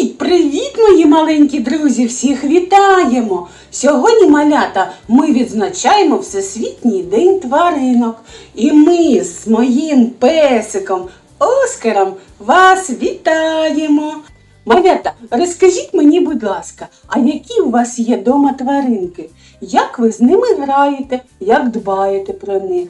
Привіт, привіт, мої маленькі друзі! Всіх вітаємо! Сьогодні, малята, ми відзначаємо Всесвітній день тваринок. І ми з моїм песиком Оскаром вас вітаємо. Малята, розкажіть мені, будь ласка, а які у вас є дома тваринки? Як ви з ними граєте, як дбаєте про них?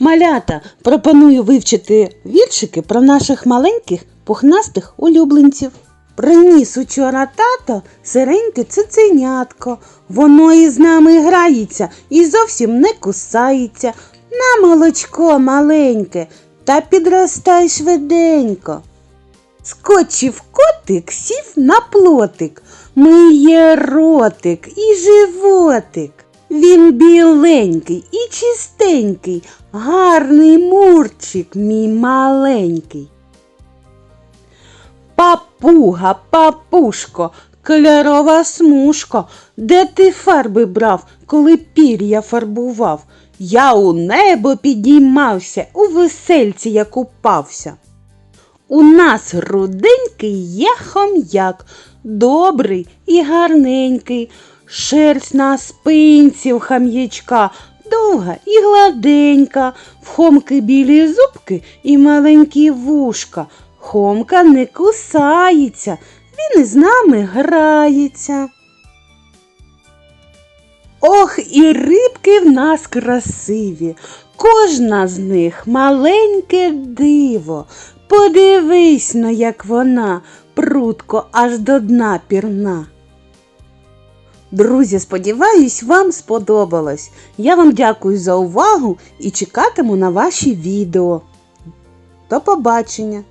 Малята, пропоную вивчити віршики про наших маленьких пухнастих улюбленців. Приніс учора тато сиреньке цуценятко. Воно із нами грається і зовсім не кусається. На молочко маленьке та підростай швиденько. Скочив котик, сів на плотик, миє ротик і животик. Він біленький і чистенький, гарний мурчик мій маленький. Папуга, папушко, кольорова смужко, де ти фарби брав, коли пір'я фарбував? Я у небо підіймався, у весельці я купався. У нас руденький є хом'як, добрий і гарненький, шерсть на спинці в хам'ячка, довга і гладенька, в хомки білі зубки і маленькі вушка. Хомка не кусається, він із нами грається. Ох, і рибки в нас красиві, кожна з них маленьке диво. Подивись но, як вона прутко аж до дна пірна. Друзі, сподіваюсь, вам сподобалось. Я вам дякую за увагу і чекатиму на ваші відео. До побачення!